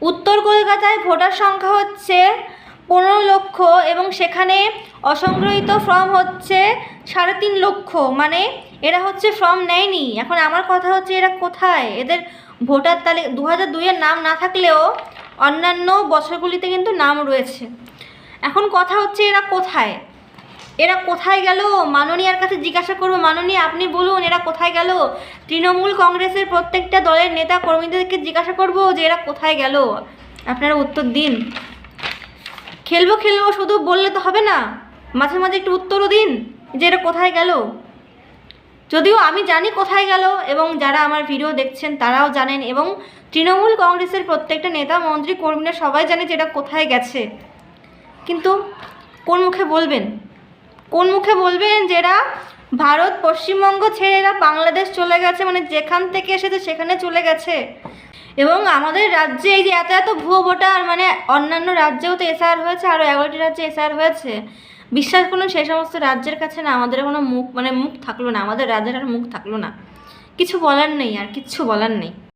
উত্তর কলকাতায় ভোটার সংখ্যা হচ্ছে পনেরো লক্ষ এবং সেখানে অসংগৃহীত ফর্ম হচ্ছে সাড়ে তিন লক্ষ। মানে এরা হচ্ছে ফর্ম নেয়নি। এখন আমার কথা হচ্ছে এরা কোথায়? এদের ভোটার তালিকা দু হাজার দুইয়ের নাম না থাকলেও অন্যান্য বছরগুলিতে কিন্তু নাম রয়েছে। এখন কথা হচ্ছে এরা কোথায়? এরা কোথায় গেল? মাননীয়ার কাছে জিজ্ঞাসা করব। মাননীয় আপনি বলুন, এরা কোথায় গেল? তৃণমূল কংগ্রেসের প্রত্যেকটা দলের নেতা কর্মীদেরকে জিজ্ঞাসা করব যে এরা কোথায় গেল। আপনারা উত্তর দিন। খেলব খেলব, শুধু বললে তো হবে না। মাঝে মাঝে একটু উত্তরও দিন যে এরা কোথায় গেল। যদিও আমি জানি কোথায় গেল এবং যারা আমার ভিডিও দেখছেন তারাও জানেন এবং তৃণমূল কংগ্রেসের প্রত্যেকটা নেতা, মন্ত্রী, কর্মীরা সবাই জানে যে এটা কোথায় গেছে। কিন্তু কোন মুখে বলবেন? কোন মুখে বলবেন? যে এরা ভারত, পশ্চিমবঙ্গ ছেড়ে এরা বাংলাদেশ চলে গেছে মানে যেখান থেকে এসেছে সেখানে চলে গেছে। এবং আমাদের রাজ্যে এই যে এত এত ভুয়ো ভোটার মানে অন্যান্য রাজ্যেও তো এসআর হয়েছে আরও এগারোটি রাজ্যে এসআর হয়েছে। বিশ্বাস করুন, সেই সমস্ত রাজ্যের কাছে না আমাদের কোনো মুখ মানে মুখ থাকল না, আমাদের রাজ্যের আর মুখ থাকল না। কিছু বলার নেই আর কিচ্ছু বলার নেই।